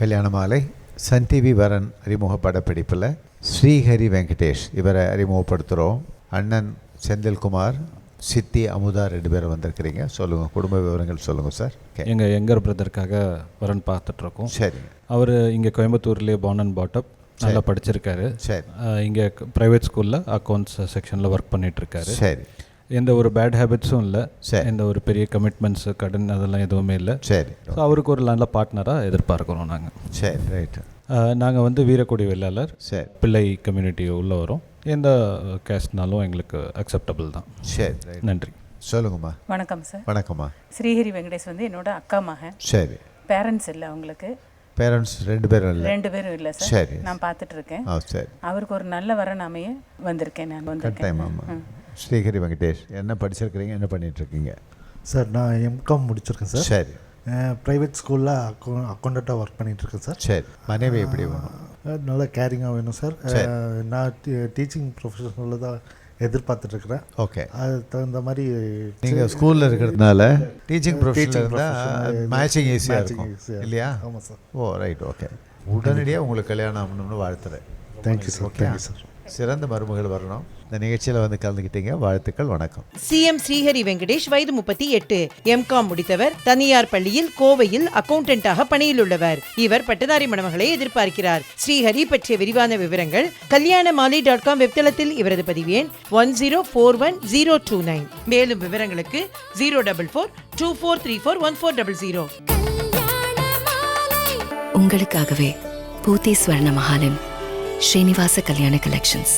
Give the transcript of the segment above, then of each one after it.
கல்யாண மாலை Sun TV வரன் அறிமுக படப்பிடிப்பில் ஸ்ரீஹரி வெங்கடேஷ் இவரை அறிமுகப்படுத்துகிறோம் அண்ணன் செந்தில்குமார் சித்தி அமுதா ரெண்டு பேரும் வந்திருக்கிறீங்க. சொல்லுங்கள் குடும்ப விவரங்கள் சொல்லுங்கள் சார். எங்கள் யங்கர் பிரதருக்காக வரன் பார்த்துட்ருக்கோம். சரி அவர் இங்கே கோயம்புத்தூர்லேயே பார்ன் அண்ட் பாட்டப் நல்லா படிச்சிருக்காரு. சரி. இங்கே ப்ரைவேட் ஸ்கூலில் அக்கௌண்ட்ஸ் செக்ஷனில் ஒர்க் பண்ணிகிட்ருக்காரு சரி. எந்த ஒரு பேட் ஹேபிட்ஸும் இல்லை. சரி. எந்த ஒரு பெரிய கமிட்மெண்ட்ஸ் கடன் அதெல்லாம் எதுவுமே இல்லை. சரி. ஸோ அவருக்கு ஒரு நல்ல பார்ட்னராக எதிர்பார்க்குறோம் நாங்கள் சரி ரைட்டு நாங்கள் வந்து வீரக்குடி வெள்ளாளர். சரி. பிள்ளை கம்யூனிட்டி உள்ள வரோம். எந்த கேஸ்ட்னாலும் எங்களுக்கு அக்செப்டபிள் தான். சரி ரைட் நன்றி. சொல்லுங்கம்மா. வணக்கம் சார் வணக்கம்மா. ஸ்ரீஹரி வெங்கடேஷ் வந்து என்னோட அக்கா மகன். சரி. பேரண்ட்ஸ் இல்லை அவங்களுக்கு. பேரண்ட்ஸ் ரெண்டு பேரும் இல்லை. ரெண்டு பேரும் இல்லை சார் சரி. நான் பார்த்துட்டு இருக்கேன். சரி. அவருக்கு ஒரு நல்ல வரன் அமைய வந்திருக்கேன் நான் வந்திருக்கேன் ஆமாம் ஸ்ரீஹரி வெங்கடேஷ் என்ன படிச்சிருக்கிறீங்க என்ன பண்ணிட்டு இருக்கீங்க சார் நான் எம்காம் முடிச்சிருக்கேன் சார். சரி. ப்ரைவேட் ஸ்கூலில் அக்கௌ அக்கௌண்டண்ட்டாக ஒர்க் பண்ணிகிட்ருக்கேன் சார். சரி. மனைவி எப்படி வேணும்? நல்லா கேரிங்காக வேணும் சார். நான் டீச்சிங் ப்ரொஃபஷனில் தான் எதிர்பார்த்துட்ருக்குறேன் ஓகே அதுக்கு தகுந்த மாதிரி நீங்கள் ஸ்கூலில் இருக்கிறதுனால டீச்சிங் ப்ரொஃபஷனில் profession, மேட்சிங் ஈஸியாக இருக்கும். இல்லையா? ஆமாம் சார். ஓ ரைட் ஓகே உடனடியாக உங்களுக்கு கல்யாணம் ஆகணும்னு வாழ்த்துறேன். Thank you sir okay sir சிறந்த மருமகள் வரணும். இந்த நிகழ்ச்சியில் வந்து கலந்துக்கிட்டீங்க வாழ்த்துக்கள் வணக்கம். சிஎம் ஸ்ரீஹரி வெங்கடேஷ் வயது முப்பத்தி எட்டு. எம்காம் முடித்தவர். தனியார் பள்ளியில் கோவையில் அக்கவுண்டன்டாக பணியில் உள்ளவர் இவர் பட்டதாரி மணமகளை எதிர்பார்க்கிறார். ஸ்ரீஹரி பற்றிய விரிவான விவரங்கள் கல்யாண மாலை டாட் காம் வெப்தளத்தில் இவரது பதிவு எண் one zero four one zero two nine. மேலும் விவரங்களுக்கு zero double four two four three four one four double zero. உங்களுக்காகவே பூத்தி ஸ்வர்ண மஹாலின் ஸ்ரீனிவாச கல்யாண கலெக்ஷன்ஸ்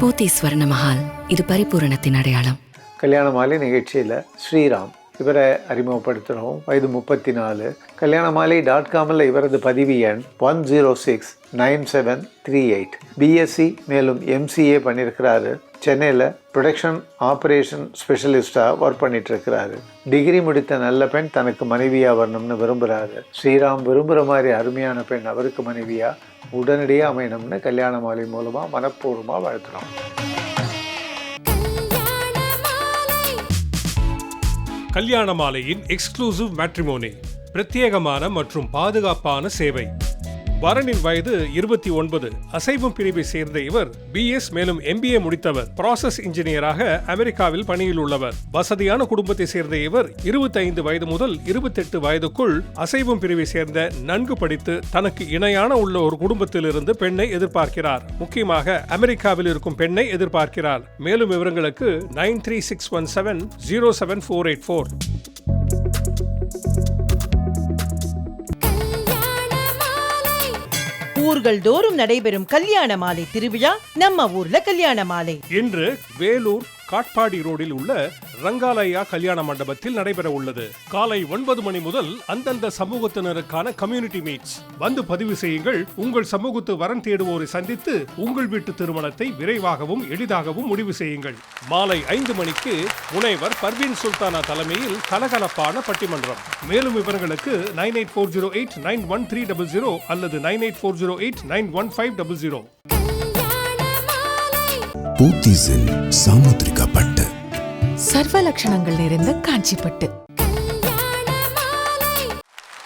போத்தி ஸ்வர்ண மஹால் இது பரிபூரணத்தின் அடையாளம். கல்யாண மாலை நிகழ்ச்சியில் ஸ்ரீராம் இவரை அறிமுகப்படுத்துகிறோம் வயது முப்பத்தி நாலு கல்யாண மாலை டாட் காமில் இவரது பதிவு எண் one zero six nine seven three eight BSc மேலும் எம்சிஏ பண்ணியிருக்கிறாரு சென்னையில் ப்ரொடக்ஷன் ஆப்ரேஷன் ஸ்பெஷலிஸ்டாக ஒர்க் பண்ணிகிட்ருக்கிறாரு டிகிரி முடித்த நல்ல பெண் தனக்கு மனைவியாக வரணும்னு விரும்புகிறாரு ஸ்ரீராம் விரும்புகிற மாதிரி அருமையான பெண் அவருக்கு மனைவியாக உடனடியாக அமையணும்னு கல்யாண மாலை மூலமாக மனப்பூர்வமாக வாழ்த்துறோம். கல்யாண மாலையின் எக்ஸ்க்ளூசிவ் மேட்ரிமோனி பிரத்யேகமான மற்றும் பாதுகாப்பான சேவை. வரனின் வயது இருபத்தி ஒன்பது. அசைவம் பிரிவை சேர்ந்த இவர் பிஎஸ் மேலும் எம்பிஏ முடித்தவர். ப்ராசஸ் இன்ஜினியராக அமெரிக்காவில் பணியில் உள்ளவர். வசதியான குடும்பத்தை சேர்ந்த இவர் 25 வயது முதல் 28 வயதுக்குள் அசைவம் பிரிவை சேர்ந்த நன்கு படித்து தனக்கு இணையான உள்ள ஒரு குடும்பத்திலிருந்து பெண்ணை எதிர்பார்க்கிறார். முக்கியமாக அமெரிக்காவில் இருக்கும் பெண்ணை எதிர்பார்க்கிறார். மேலும் விவரங்களுக்கு nine three six one seven zero seven four eight four. ஊர்கள் தோறும் நடைபெறும் கல்யாண மாலை திருவிழா நம்ம ஊர்ல கல்யாண மாலை. இன்று வேலூர் காட்பாடி ரோடில் உள்ள ரங்காலயா கல்யாண மண்டபத்தில் நடைபெற உள்ளது. காலை ஒன்பது மணி முதல் அந்தந்த சமூகத்தினருக்கான கம்யூனிட்டி மீட்ஸ் வந்து பதிவு செய்யுங்கள். உங்கள் சமூகத்து வரன் தேடுவோரை சந்தித்து உங்கள் வீட்டு திருமணத்தை விரைவாகவும் எளிதாகவும் முடிவு செய்யுங்கள். மாலை ஐந்து மணிக்கு முனைவர் பர்வீன் சுல்தானா தலைமையில் கலகலப்பான பட்டிமன்றம். மேலும் விவரங்களுக்கு nine eight four zero eight nine one three double zero அல்லது nine eight four zero eight nine one five double zero. மாலை பூத்திஸில் சாமுத்திரிகா பட்டு சர்வ லட்சணங்கள் நிறைந்த மாலை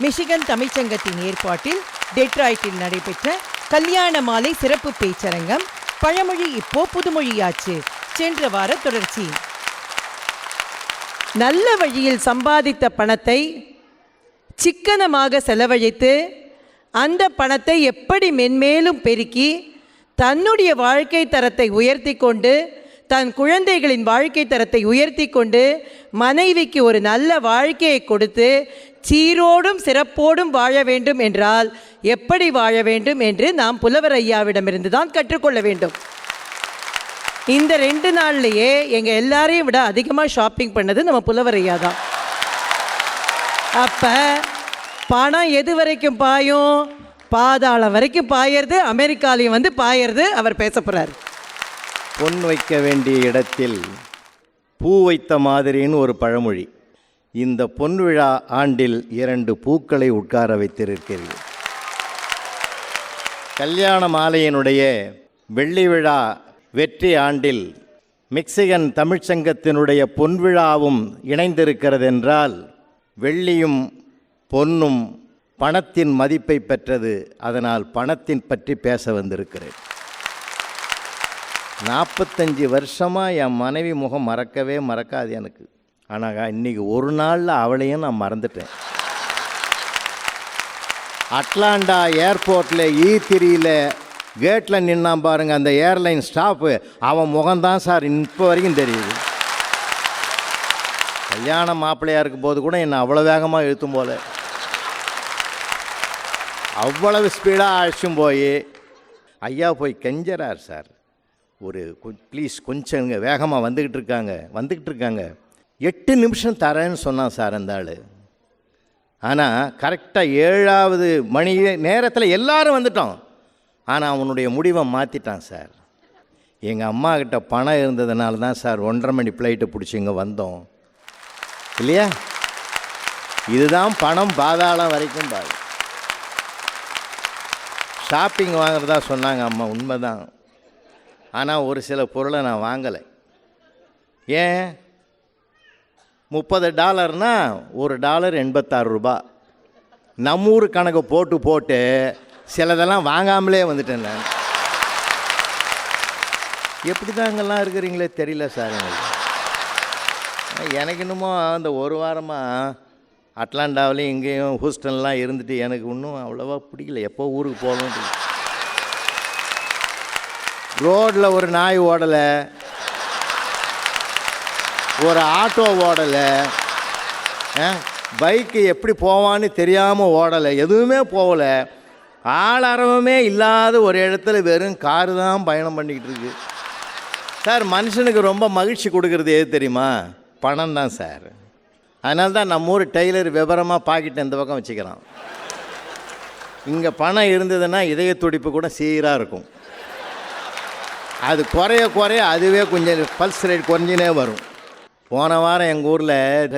மிஷிகன் தமிழ்ச்சங்கத்தின் ஏற்பாட்டில் டெட்ராய்ட்டில் நடைபெற்ற கல்யாண மாலை சிறப்பு பேச்சரங்கம் பழமொழி இப்போ புதுமொழியாச்சு. சென்ற வார தொடர்ச்சி. நல்ல வழியில் சம்பாதித்த பணத்தை சிக்கனமாக செலவழித்து அந்த பணத்தை எப்படி மென்மேலும் பெருக்கி தன்னுடைய வாழ்க்கை தரத்தை உயர்த்தி கொண்டு தன் குழந்தைகளின் வாழ்க்கை தரத்தை உயர்த்தி கொண்டு மனைவிக்கு ஒரு நல்ல வாழ்க்கையை கொடுத்து சீரோடும் சிறப்போடும் வாழ வேண்டும் என்றால் எப்படி வாழ வேண்டும் என்று நாம் புலவர் ஐயாவிடமிருந்து தான் கற்றுக்கொள்ள வேண்டும். இந்த ரெண்டு நாள்லையே எங்கள் எல்லாரையும் விட அதிகமாக ஷாப்பிங் பண்ணது நம்ம புலவர் ஐயா தான். அப்போ பணம் எது வரைக்கும் பாயும்? பாதாளம் வரைக்கும் பாயறது அமெரிக்காலையும் வந்து பாயறது அவர் பேச போகிறார் பொன் வைக்க வேண்டிய இடத்தில் பூ வைத்த மாதிரின்னு ஒரு பழமொழி. இந்த பொன் விழா ஆண்டில் இரண்டு பூக்களை உட்கார வைத்திருக்கிறீர்கள். கல்யாண மாலையினுடைய வெள்ளி விழா வெற்றி ஆண்டில் மெக்சிகன் தமிழ்ச்சங்கத்தினுடைய பொன் விழாவும் இணைந்திருக்கிறதென்றால் வெள்ளியும் பொன்னும் பணத்தின் மதிப்பை பெற்றது அதனால் பணத்தின் பற்றி பேச வந்திருக்கிறேன். நாற்பத்தஞ்சு வருஷமாக என் மனைவி முகம் மறக்கவே மறக்காது எனக்கு. ஆனால் இன்னைக்கு ஒரு நாளில் அவளையும் நான் மறந்துட்டேன். அட்லாண்டா ஏர்போர்ட்டில் ஈ திரியில் கேட்டில் நின்னான் பாருங்கள் அந்த ஏர்லைன் ஸ்டாஃபு அவன் முகம்தான் சார் இப்போ வரைக்கும் தெரியுது. கல்யாண மாப்பிள்ளையாக இருக்கும் போது கூட என்னை அவ்வளோ வேகமாக இழுத்தும் போல. அவ்வளவு ஸ்பீடாக அழைச்சும் போய் ஐயா போய் கெஞ்சறார் சார். ஒரு ப்ளீஸ் கொஞ்சம் இங்கே வேகமாக வந்துக்கிட்டு இருக்காங்க வந்துக்கிட்டு இருக்காங்க. எட்டு நிமிஷம் தரேன்னு சொன்னான் சார் அந்த ஆள். ஆனால் கரெக்டாக ஏழாவது மணி நேரத்தில் எல்லாரும் வந்துட்டோம். ஆனால் அவனுடைய முடிவை மாற்றிட்டான் சார். எங்கள் அம்மா கிட்ட பணம் இருந்ததுனால தான் சார் ஒன்றரை மணி ஃப்ளைட்டை பிடிச்சி இங்கே வந்தோம். இல்லையா? இதுதான் பணம் பாதாளம் வரைக்கும் பாரு. ஷாப்பிங் வாங்குறதா சொன்னாங்க அம்மா உண்மைதான். ஆனால் ஒரு சில பொருளை நான் வாங்கலை. ஏன்? முப்பது டாலர்னால் ஒரு டாலர் எண்பத்தாறு ரூபா. நம்ம ஊர் கணக்கு போட்டு போட்டு சிலதெல்லாம் வாங்காமலே வந்துட்டேன் நான். எப்படி தான் அங்கெல்லாம் இருக்கிறீங்களே தெரியல சார் எனக்கு. எனக்கு இன்னமும் அந்த ஒரு வாரமாக அட்லாண்டாவிலையும் இங்கேயும் ஹூஸ்டன்லாம் இருந்துட்டு எனக்கு இன்னும் அவ்வளோவா பிடிக்கல. எப்போ ஊருக்கு போகணும் ரோட்டில் ஒரு நாய் ஓடலை. ஒரு ஆட்டோ ஓடலை. பைக்கு எப்படி போவான்னு தெரியாமல் ஓடலை. எதுவுமே போகலை. ஆளரவமே இல்லாத ஒரு இடத்துல வெறும் காரு தான் பயணம் பண்ணிக்கிட்டு இருக்கு. சார் மனுஷனுக்கு ரொம்ப மகிழ்ச்சி கொடுக்குறது எது தெரியுமா? பணம் தான் சார். அதனால தான் நம்ம ஊர் டெய்லர் விவரமாக பாக்கெட் இந்த பக்கம் வச்சுக்கிறான். இங்கே பணம் இருந்ததுன்னா இதய துடிப்பு கூட சீராக இருக்கும். அது குறைய குறைய அதுவே கொஞ்சம் பல்ஸ் ரேட் குறைஞ்சினே வரும். போன வாரம் எங்கள் ஊரில்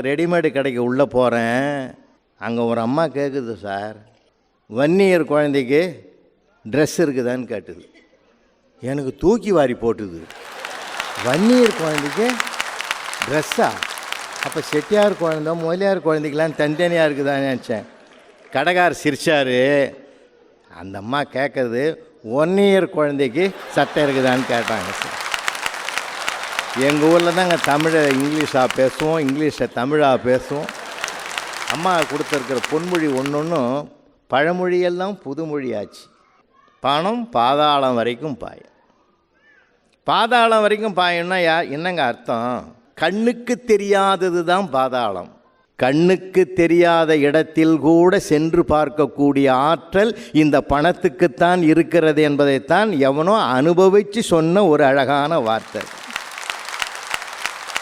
ரெடிமேடு கடைக்கு உள்ளே போகிறேன் அங்கே ஒரு அம்மா கேட்குது சார் வன்னியர் குழந்தைக்கு ட்ரெஸ் இருக்குதான்னு கேட்டுது. எனக்கு தூக்கி வாரி போட்டுது. வன்னியர் குழந்தைக்கு ட்ரெஸ்ஸா அப்போ செட்டியார் குழந்த முதலியார் குழந்தைக்கெலாம் தனித்தனியாக இருக்குதான்னு நினச்சேன். கடைக்கார் சிரிச்சார். அந்த அம்மா கேட்குறது ஒன் இயர் குழந்தைக்கு சட்டை இருக்குதான்னு கேட்டாங்க சார் எங்கள் ஊரில் தாங்க தமிழை இங்கிலீஷாக பேசுவோம் இங்கிலீஷை தமிழாக பேசுவோம். அம்மா கொடுத்துருக்கிற பொன்மொழி ஒன்று ஒன்றும் பழமொழியெல்லாம் புதுமொழியாச்சு. பணம் பாதாளம் வரைக்கும் பாயும். பாதாளம் வரைக்கும் பாயம்னா யா என்னங்க அர்த்தம்? கண்ணுக்கு தெரியாதது தான் பாதாளம். கண்ணுக்கு தெரியாத இடத்தில் கூட சென்று பார்க்கக்கூடிய ஆற்றல் இந்த பணத்துக்குத்தான் இருக்கிறது என்பதைத்தான் எவனோ அனுபவித்து சொன்ன ஒரு அழகான வார்த்தை.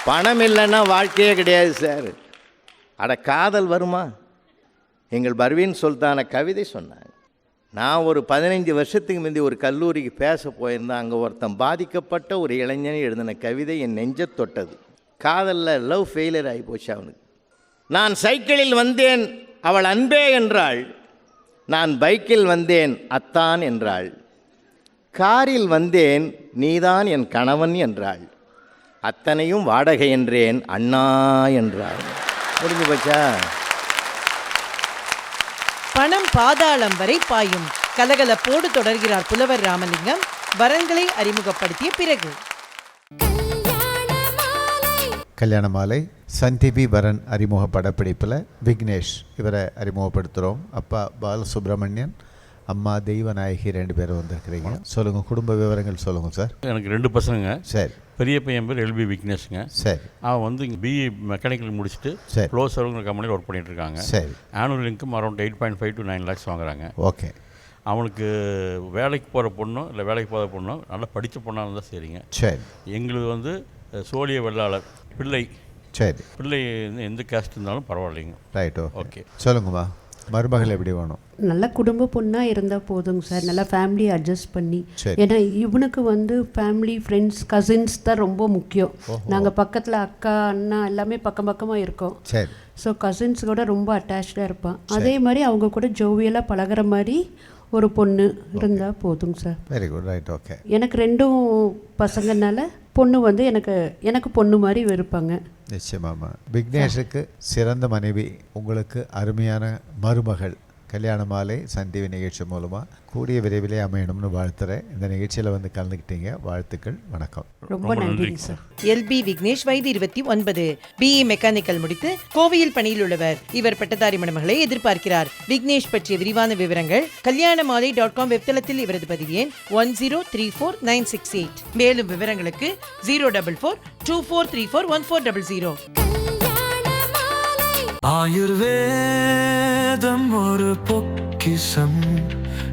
பணம் இல்லைன்னா வாழ்க்கையே கிடையாது சார். அட காதல் வருமா? எங்கள் பர்வீன் சுல்தான கவிதை சொன்னாங்க நான் ஒரு பதினைஞ்சு வருஷத்துக்கு முந்தி ஒரு கல்லூரிக்கு பேச போயிருந்தேன். அங்கே ஒருத்தன் பாதிக்கப்பட்ட ஒரு இளைஞனை எழுதின கவிதை என் நெஞ்ச தொட்டது. காதலில் லவ் ஃபெயிலியர் ஆகி போச்சு அவனுக்கு. நான் சைக்கிளில் வந்தேன் அவள் அன்பே என்றாள். நான் பைக்கில் வந்தேன் அத்தான் என்றாள். காரில் வந்தேன் நீதான் என் கணவன் என்றாள். அத்தனையும் வாடகை என்றேன் அண்ணா என்றாள். முடிஞ்சு போச்சா? பணம் பாதாளம் வரை பாயும். கலகலப்போடு தொடர்கிறார் புலவர் ராமலிங்கம். வரன்களை அறிமுகப்படுத்திய பிறகு. கல்யாண மாலை சன் டிவி வரன் அறிமுக படப்பிடிப்பில் விக்னேஷ் இவரை அறிமுகப்படுத்துகிறோம் அப்பா பாலசுப்ரமணியன் அம்மா தெய்வநாயகி ரெண்டு பேரும் வந்திருக்கிறீங்க. சொல்லுங்கள் குடும்ப விவரங்கள் சொல்லுங்கள் சார். எனக்கு ரெண்டு பசங்க. சரி. பெரிய பையன் பேர் எல்பி விக்னேஷுங்க. சரி. அவன் வந்து இங்கே பிஇ மெக்கானிக்கல் முடிச்சுட்டு சரி. க்ளோஸ் சர்வங்கிற கம்பெனியில் ஒர்க் பண்ணிட்டு இருக்காங்க சரி. Annual income around eight point five to nine lakhs வாங்குறாங்க. ஓகே. அவனுக்கு வேலைக்கு போகிற பொண்ணும் இல்லை வேலைக்கு போகிற பொண்ணும் நல்லா படித்த பொண்ணாக இருந்தால் சரிங்க. சரி. எங்களுது வந்து சோழிய வெள்ளாளர். பிள்ளை. சரி. பிள்ளை எந்த கேஸ்ட் இருந்தாலும் பரவாயில்லைங்க. ரைட் ஓகே சொல்லுங்கம்மா. மருமகள் எப்படி வேணும்? நல்ல குடும்ப பொண்ணாக இருந்தால் போதுங்க சார். நல்லா ஃபேமிலி அட்ஜஸ்ட் பண்ணி. ஏன்னா இவனுக்கு வந்து ஃபேமிலி ஃப்ரெண்ட்ஸ் கசின்ஸ் தான் ரொம்ப முக்கியம். நாங்கள் பக்கத்தில் அக்கா அண்ணா எல்லாமே பக்கம் பக்கமாக இருக்கோம். சரி. ஸோ கசின்ஸ் கூட ரொம்ப அட்டாச்சாக இருப்பான். அதே மாதிரி அவங்க கூட ஜோவியலாக பழகுற மாதிரி ஒரு பொண்ணு இருந்தால் போதுங்க sir. Very good right okay எனக்கு ரெண்டும் பசங்கனால பொண்ணு வந்து எனக்கு எனக்கு பொண்ணு மாதிரி இருப்பாங்க நிச்சயமாம்மா. விக்னேஷுக்கு சிறந்த மனைவி உங்களுக்கு அருமையான மருமகள். கல்யாண மாலை சன் டிவி நிகழ்ச்சி மூலமாக கூடிய விரைவிலே அமையணும்னு வாழ்த்துறேன். இந்த நிகழ்ச்சியில் வந்து கலந்துக்கிட்டீங்க வாழ்த்துக்கள் வணக்கம். ரொம்ப நன்றிங்க சார். எல்பி விக்னேஷ் வயது இருபத்தி ஒன்பது. பிஇ மெக்கானிக்கல் முடித்து கோவையில் பணியில் உள்ளவர். இவர் பட்டதாரி மணமகளை எதிர்பார்க்கிறார். விக்னேஷ் பற்றிய விரிவான விவரங்கள் கல்யாண மாலை டாட் காம் வெப்தளத்தில் இவரது பதிவு எண் one zero three four nine six eight. மேலும் விவரங்களுக்கு zero double four two four three four one four double zero. ஆயுர்வேதம் ஒரு பொக்கிஷம்.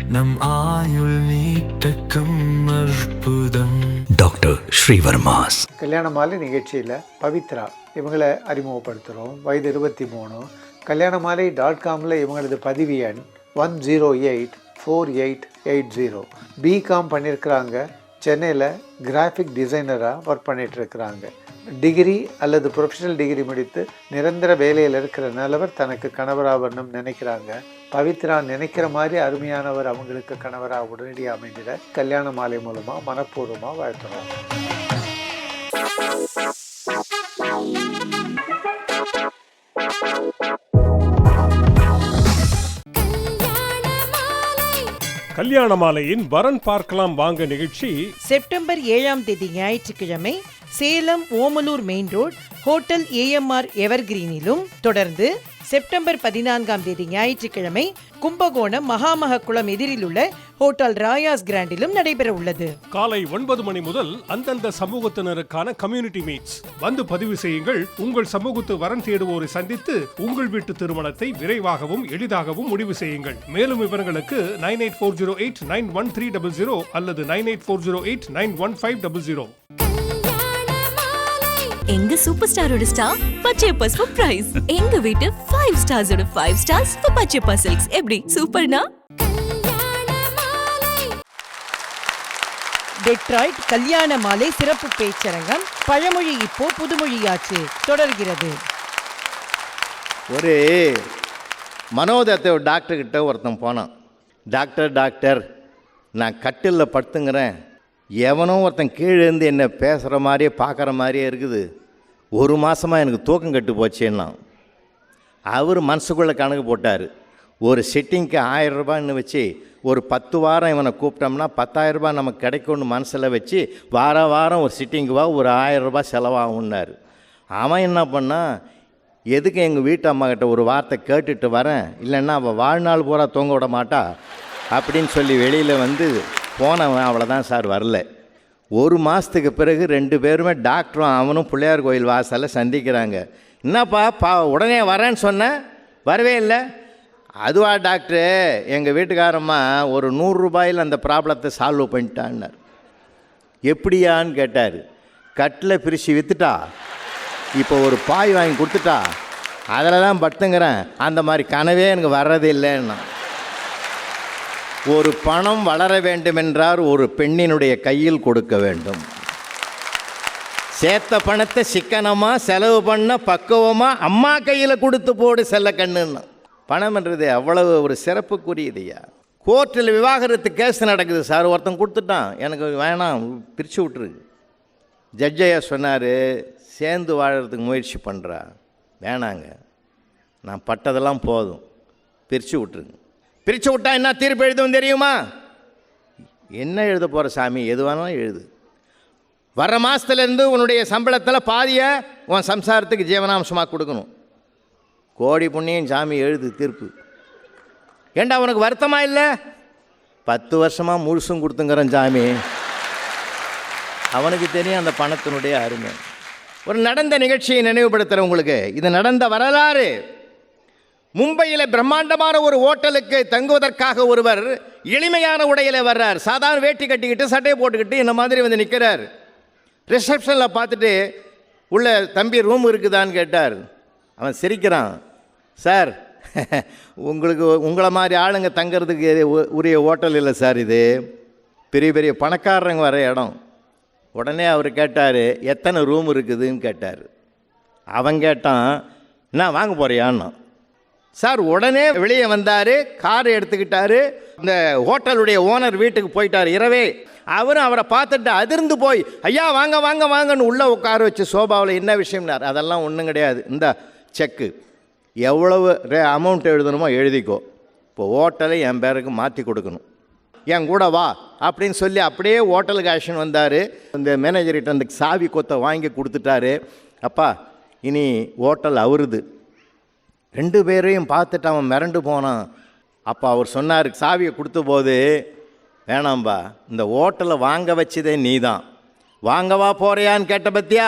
நம் ஆயுள் நீட்டக்கும் அற்புதம். டாக்டர் ஸ்ரீவர்மாஸ். கல்யாண மாலை நிகழ்ச்சியில் பவித்ரா இவங்களை அறிமுகப்படுத்துகிறோம் வயது இருபத்தி மூணு கல்யாண மாலை டாட் காமில் இவங்களது பதிவு எண் one zero eight four eight eight zero BCom பண்ணியிருக்கிறாங்க சென்னையில் கிராஃபிக் டிசைனராக ஒர்க் பண்ணிட்டு இருக்கிறாங்க. டிகிரி அல்லது ப்ரொஃபஷனல் டிகிரி முடித்து நிரந்தர வேலையில் இருக்கிற நல்லவர் தனக்கு கணவராகணும் நினைக்கிறாங்க. பவித்ரா நினைக்கிற மாதிரி அருமையானவர் அவங்களுக்கு கணவராக உடனடியாக அமைந்திட கல்யாண மாலை மூலமாக மனப்பூர்வமாக வாழ்த்துறோம். கல்யாண மாலையின் வரன் பார்க்கலாம் வாங்க நிகழ்ச்சி. செப்டம்பர் ஏழாம் தேதி ஞாயிற்றுக்கிழமை Salem Omalur main road hotel AMR எவர்கிரீனிலும் தொடர்ந்து செப்டம்பர் பதினான்காம் தேதி ஞாயிற்றுக்கிழமை கும்பகோணம் மகாமகக்குளம் எதிரில் உள்ள ஹோட்டல் ராயாஸ் கிராண்டிலும் நடைபெற உள்ளது. காலை ஒன்பது மணி முதல் அந்தந்த சமூகத்தினருக்கான கம்யூனிட்டி மீட்ஸ் வந்து பதிவு செய்யுங்கள். உங்கள் சமூகத்து வரன் தேடுவோரை சந்தித்து உங்கள் வீட்டு திருமணத்தை விரைவாகவும் எளிதாகவும் முடிவு செய்யுங்கள். மேலும் விவரங்களுக்கு nine eight four zero eight nine one three double zero அல்லது nine eight four zero eight nine one five double zero. எங்க சூப்பர் ஸ்டாரோட ஸ்டார் பச்சையப்பாஸ் ஃபார் பிரைஸ் எங்க வீட்டு five ஸ்டார்ஸோட five stars for Pachaiyappa silks எப்படி? சூப்பர்னா? டெட்ராய்ட் கல்யாண மாலை சிறப்பு பேச்சரங்கம் பழமொழி இப்போ புதுமொழியாச்சு தொடர்கிறது. ஒரு மனோதத்தை ஒரு டாக்டர்கிட்ட ஒருத்தன் போனான். டாக்டர் டாக்டர் நான் கட்டிலில் படுத்துங்கிறேன். எவனோ ஒருத்தன் கீழே இருந்து என்ன பேசுகிற மாதிரியே பார்க்குற மாதிரியே இருக்குது. ஒரு மாதமாக எனக்கு தூக்கம் கட்டு போச்சேன்னா. அவர் மனசுக்குள்ளே கணக்கு போட்டார். ஒரு சிட்டிங்க்கு ஆயிரம் ரூபான்னு வச்சு ஒரு பத்து வாரம் இவனை கூப்பிட்டோம்னா பத்தாயிரம் ரூபாய் நமக்கு கிடைக்கும்னு மனசில் வச்சு வார வாரம் ஒரு சிட்டிங்கு வா ஒரு ஆயிரம் ரூபாய் செலவாகும்னார். அவன் என்ன பண்ணான் எதுக்கு எங்கள் வீட்டு அம்மா கிட்ட ஒரு வார்த்தை கேட்டுட்டு வரேன்? இல்லைன்னா அவள் வாழ்நாள் பூரா தூங்க விட மாட்டா? அப்படின்னு சொல்லி வெளியில் வந்து போனவன் அவ்வளோதான் சார் வரல. ஒரு மாதத்துக்கு பிறகு ரெண்டு பேருமே டாக்டரும் அவனும் பிள்ளையார் கோயில் வாசலில் சந்திக்கிறாங்க. என்னப்பா பா உடனே வரேன்னு சொன்னேன் வரவே இல்லை. அதுவா டாக்டரு எங்கள் வீட்டுக்காரம்மா ஒரு நூறு ரூபாயில் அந்த ப்ராப்ளத்தை சால்வ் பண்ணிட்டான்னார். எப்படியான்னு கேட்டார். கட்டில் பிரித்து விற்றுட்டா இப்போ ஒரு பாய் வாங்கி கொடுத்துட்டா? அதில் தான் படுத்துங்கிறேன் அந்த மாதிரி கனவே எனக்கு வர்றது இல்லைன்னா ஒரு பணம் வளர வேண்டுமென்றால் ஒரு பெண்ணினுடைய கையில் கொடுக்க வேண்டும். சேர்த்த பணத்தை சிக்கனமாக செலவு பண்ண பக்குவமாக அம்மா கையில் கொடுத்து போடு செல்ல கண்ணுன்னு. பணம்ன்றது அவ்வளவு ஒரு சிறப்புக்குரியதையா கோர்ட்டில் விவாகரத்து கேஸ் நடக்குது சார். ஒருத்தன் கொடுத்துட்டான். எனக்கு வேணாம் பிரித்து விட்டுருக்கு ஜட்ஜையா சொன்னார் சேர்ந்து வாழறதுக்கு முயற்சி பண்ணுறா வேணாங்க. நான் பட்டதெல்லாம் போதும். பிரித்து விட்டுருங்க. பிரித்து விட்டா என்ன தீர்ப்பு எழுதும் தெரியுமா? என்ன எழுத போகிற சாமி? எது வேணாலும் எழுது. வர மாதத்துலேருந்து உன்னுடைய சம்பளத்தில் பாதியை உன் சம்சாரத்துக்கு ஜீவனாம்சமாக கொடுக்கணும். கோடி புண்ணியம் சாமி எழுது தீர்ப்பு. ஏண்டா உனக்கு வருத்தமா இல்லை? பத்து வருஷமாக முழுசும் கொடுத்துங்கிறேன் சாமி. அவனுக்கு தெரியும் அந்த பணத்தினுடைய அருமை. ஒரு நடந்த நிகழ்ச்சியை நினைவுபடுத்துகிறேன் உங்களுக்கு. இது நடந்த வரலாறு. மும்பையில் பிரம்மாண்டமான ஒரு ஹோட்டலுக்கு தங்குவதற்காக ஒருவர் எளிமையான உடையில் வர்றார். சாதாரண வேட்டி கட்டிக்கிட்டு சட்டையை போட்டுக்கிட்டு இந்த மாதிரி வந்து நிற்கிறார் ரிசப்ஷனில் பார்த்துட்டு உள்ள தம்பி ரூம் இருக்குதான்னு கேட்டார். அவன் சிரிக்கிறான். சார் உங்களுக்கு உங்களை மாதிரி ஆளுங்க தங்கிறதுக்கு உரிய ஹோட்டல் இல்லை சார் இது. பெரிய பெரிய பணக்காரங்க வர இடம். உடனே அவர் கேட்டார் எத்தனை ரூம் இருக்குதுன்னு கேட்டார். அவன் கேட்டான் நான் வாங்க போறியான்னா. சார் உடனே வெளியே வந்தார் கார் எடுத்துக்கிட்டாரு. இந்த ஹோட்டலுடைய ஓனர் வீட்டுக்கு போயிட்டார் இரவே. அவரும் அவரை பார்த்துட்டு அதிர்ந்து போய் ஐயா வாங்க வாங்க வாங்கன்னு உள்ளே உட்கார வச்சு சோபாவில் என்ன விஷயம்னார். அதெல்லாம் ஒன்றும் கிடையாது. இந்த செக்கு. எவ்வளவு அமௌண்ட் எழுதணுமோ எழுதிக்கோ. இப்போ ஹோட்டலை என் பேருக்கு மாற்றி கொடுக்கணும். என் கூட வா அப்படின்னு சொல்லி அப்படியே ஹோட்டலுக்கு ஆக்ஷன் வந்தார். இந்த மேனேஜர்கிட்ட அந்த சாவி கொத்தை வாங்கி கொடுத்துட்டாரு. அப்பா இனி ஹோட்டல் அவருது. ரெண்டு பேரையும் பார்த்துட்டு அவன் மிரண்டு போனான். அப்போ அவர் சொன்னார் சாவியை கொடுத்த போது வேணாம்பா இந்த ஓட்டலை வாங்க வச்சதே நீ தான் வாங்கவா போறியான்னு கேட்ட பத்தியா?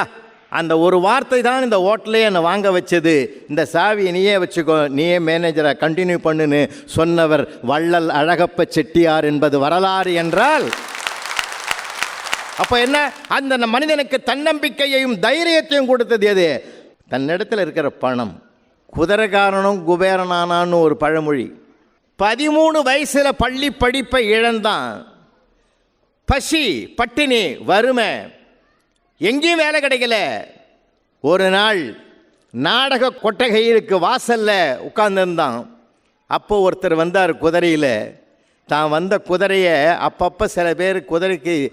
அந்த ஒரு வார்த்தை தான் இந்த ஹோட்டலே என்னை வாங்க வச்சது. இந்த சாவியை நீயே வச்சுக்கோ நீயே மேனேஜரை கண்டினியூ பண்ணுன்னு சொன்னவர் வள்ளல் அழகப்ப செட்டியார் என்பது வரலாறு என்றால் அப்போ என்ன? அந்த மனிதனுக்கு தன்னம்பிக்கையையும் தைரியத்தையும் கொடுத்தது எது? தன்னிடத்தில் இருக்கிற பணம். குதிரைக்காரனும் குபேரனானான்னு ஒரு பழமொழி. பதிமூணு வயசில் பள்ளி படிப்பை இழந்தான். பசி பட்டினி வறுமை. எங்கேயும் வேலை கிடைக்கல. ஒரு நாள் நாடக கொட்டகையிற்கு வாசலில் உட்கார்ந்துருந்தான். அப்போ ஒருத்தர் வந்தார் குதிரையில். தான் வந்த குதிரையை அப்பப்போ சில பேர் குதிரைக்கு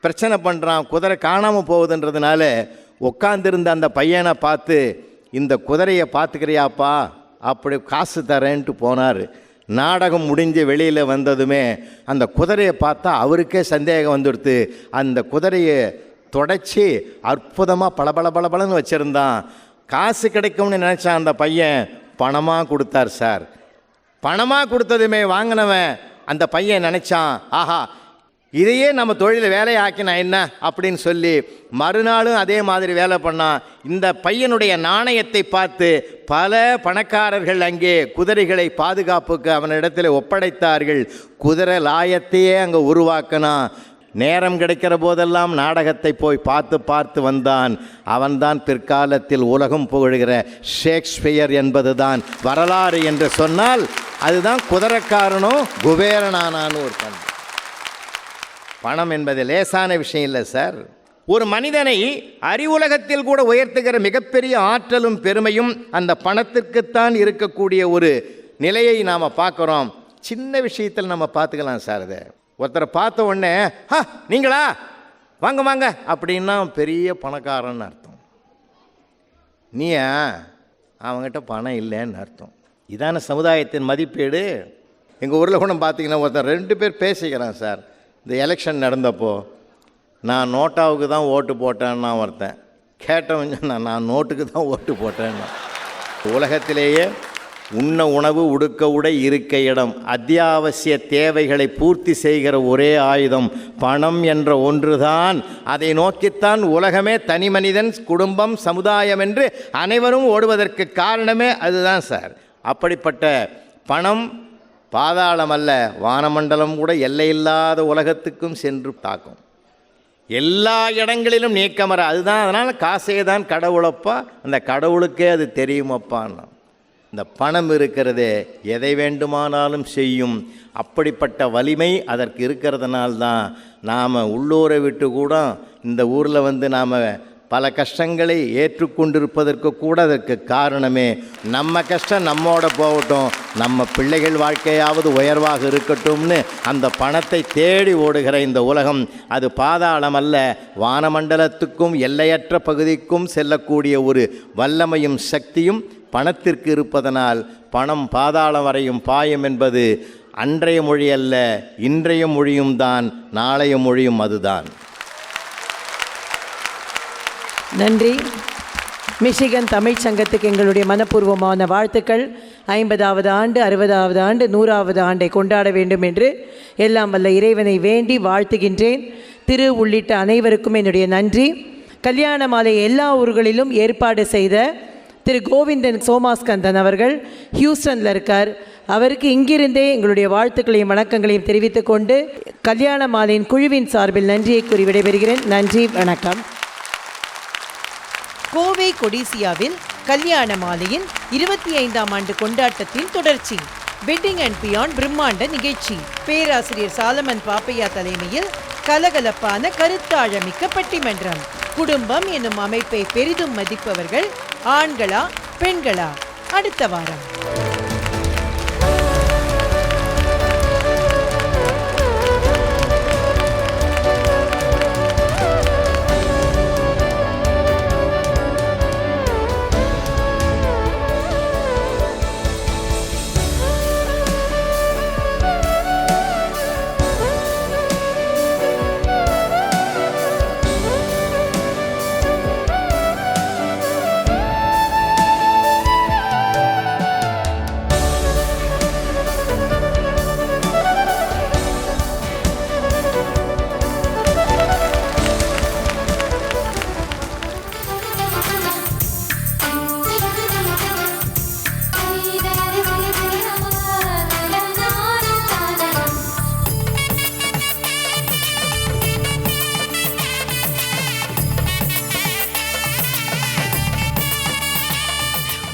பிரச்சனை பண்ணுறான் குதிரை காணாமல் போகுதுன்றதுனால உட்காந்துருந்த அந்த பையனை பார்த்து இந்த குதிரையை பார்த்துக்கிறியாப்பா? அப்படி காசு தரேன்ட்டு போனார். நாடகம் முடிஞ்சு வெளியில் வந்ததுமே அந்த குதிரையை பார்த்தா அவருக்கே சந்தேகம் வந்துடுத்து. அந்த குதிரையை தொடச்சி அற்புதமாக பளபள பளபளன்னு வச்சுருந்தான். காசு கிடைக்கும்னு நினச்சான் அந்த பையன். பணமாக கொடுத்தார் சார். பணமாக கொடுத்ததுமே வாங்கினவன் அந்த பையன் நினச்சான் ஆஹா இதையே நம்ம தொழிலை வேலையாக்கினா என்ன அப்படின்னு சொல்லி மறுநாளும் அதே மாதிரி வேலை பண்ணான் இந்த பையனுடைய நாணயத்தை பார்த்து பல பணக்காரர்கள் அங்கே குதிரைகளை பாதுகாப்புக்கு அவனிடத்தில் ஒப்படைத்தார்கள். குதிரை லாயத்தையே அங்கே உருவாக்கினான் நேரம் கிடைக்கிற போதெல்லாம் நாடகத்தை போய் பார்த்து பார்த்து வந்தான். அவன்தான் பிற்காலத்தில் உலகம் புகழ்கிற ஷேக்ஸ்பியர் என்பதுதான் வரலாறு என்று சொன்னால் அதுதான் குதிரைக்காரனும் குபேரனானான்னு ஒரு பண்பு பணம் என்பது லேசான விஷயம் இல்லை சார். ஒரு மனிதனை அறிவுலகத்தில் கூட உயர்த்துகிற மிகப்பெரிய ஆற்றலும் பெருமையும் அந்த பணத்திற்குத்தான் இருக்கக்கூடிய ஒரு நிலையை நாம் பார்க்குறோம். சின்ன விஷயத்தில் நம்ம பார்த்துக்கலாம் சார் அதை ஒருத்தரை பார்த்த உடனே ஹா நீங்களா? வாங்க வாங்க. அப்படின்னா பெரிய பணக்காரன்னு அர்த்தம். நீயா அவங்ககிட்ட பணம் இல்லைன்னு அர்த்தம். இதான சமுதாயத்தின் மதிப்பீடு. எங்கள் ஊரில் கூட பார்த்தீங்கன்னா ஒருத்தர் ரெண்டு பேர் பேசிக்கிறான் சார். இந்த எலெக்ஷன் நடந்தப்போ நான் நோட்டாவுக்கு தான் ஓட்டு போட்டேன்னா ஒருத்தன். கேட்டவன் நான் நான் நோட்டுக்கு தான் ஓட்டு போட்டேன்னா. உலகத்திலேயே உண்ண உணவு உடுக்க உடை இருக்க இடம் அத்தியாவசிய தேவைகளை பூர்த்தி செய்கிற ஒரே ஆயுதம் பணம் என்ற ஒன்றுதான். அதை நோக்கித்தான் உலகமே தனி மனிதன் குடும்பம் சமுதாயம் என்று அனைவரும் ஓடுவதற்கு காரணமே அதுதான் சார். அப்படிப்பட்ட பணம் பாதாளம் அல்ல வானமண்டலம் கூட எல்லையில்லாத உலகத்துக்கும் சென்று தாக்கும். எல்லா இடங்களிலும் நீக்கமர அதுதான் அதனால் காசே தான் கடவுளப்பா அந்த கடவுளுக்கே அது தெரியுமப்பான்னா. இந்த பணம் இருக்கிறதே எதை வேண்டுமானாலும் செய்யும். அப்படிப்பட்ட வலிமை அதற்கு இருக்கிறதுனால்தான் நாம் உள்ளூரை விட்டு கூட இந்த ஊரில் வந்து நாம் பல கஷ்டங்களை ஏற்றுக்கொண்டிருப்பதற்கு கூட அதற்கு காரணமே நம்ம கஷ்டம் நம்மோட போகட்டும். நம்ம பிள்ளைகள் வாழ்க்கையாவது உயர்வாக இருக்கட்டும்னு அந்த பணத்தை தேடி ஓடுகிற இந்த உலகம் அது பாதாளம் அல்ல. வானமண்டலத்துக்கும் எல்லையற்ற பகுதிக்கும் செல்லக்கூடிய ஒரு வல்லமையும் சக்தியும் பணத்திற்கு இருப்பதனால் பணம் பாதாளம் வரையும் பாயம் என்பது அன்றைய மொழி அல்ல இன்றைய மொழியும் தான் நாளைய மொழியும் அதுதான். நன்றி. மிஷிகன் தமிழ்ச் சங்கத்துக்கு எங்களுடைய மனப்பூர்வமான வாழ்த்துக்கள். ஐம்பதாவது ஆண்டு அறுபதாவது ஆண்டு நூறாவது ஆண்டை கொண்டாட வேண்டும் என்று எல்லாம் வல்ல இறைவனை வேண்டி வாழ்த்துகின்றேன். திரு உள்ளிட்ட அனைவருக்கும் என்னுடைய நன்றி. கல்யாண மாலை எல்லா ஊர்களிலும் ஏற்பாடு செய்த திரு கோவிந்தன் சோமாஸ்கந்தன் அவர்கள் ஹியூஸ்டனில் இருக்கார். அவருக்கு இங்கிருந்தே எங்களுடைய வாழ்த்துக்களையும் வணக்கங்களையும் தெரிவித்துக்கொண்டு கல்யாண மாலையின் குழுவின் சார்பில் நன்றியை கூறி விடைபெறுகிறேன். நன்றி வணக்கம். இலங்கை கொடிசியாவில் கல்யாண மாலையின் இருபத்தி ஐந்தாம் ஆண்டு கொண்டாட்டத்தின் தொடர்ச்சி. வெட்டிங் அண்ட் பியாண்ட் பிரம்மாண்ட நிகழ்ச்சி. பேராசிரியர் சாலமன் பாப்பையா தலைமையில் கலகலப்பான கருத்தாழமிக்க பட்டிமன்றம். குடும்பம் என்னும் அமைப்பை பெரிதும் மதிப்பவர்கள் ஆண்களா பெண்களா? அடுத்த வாரம்.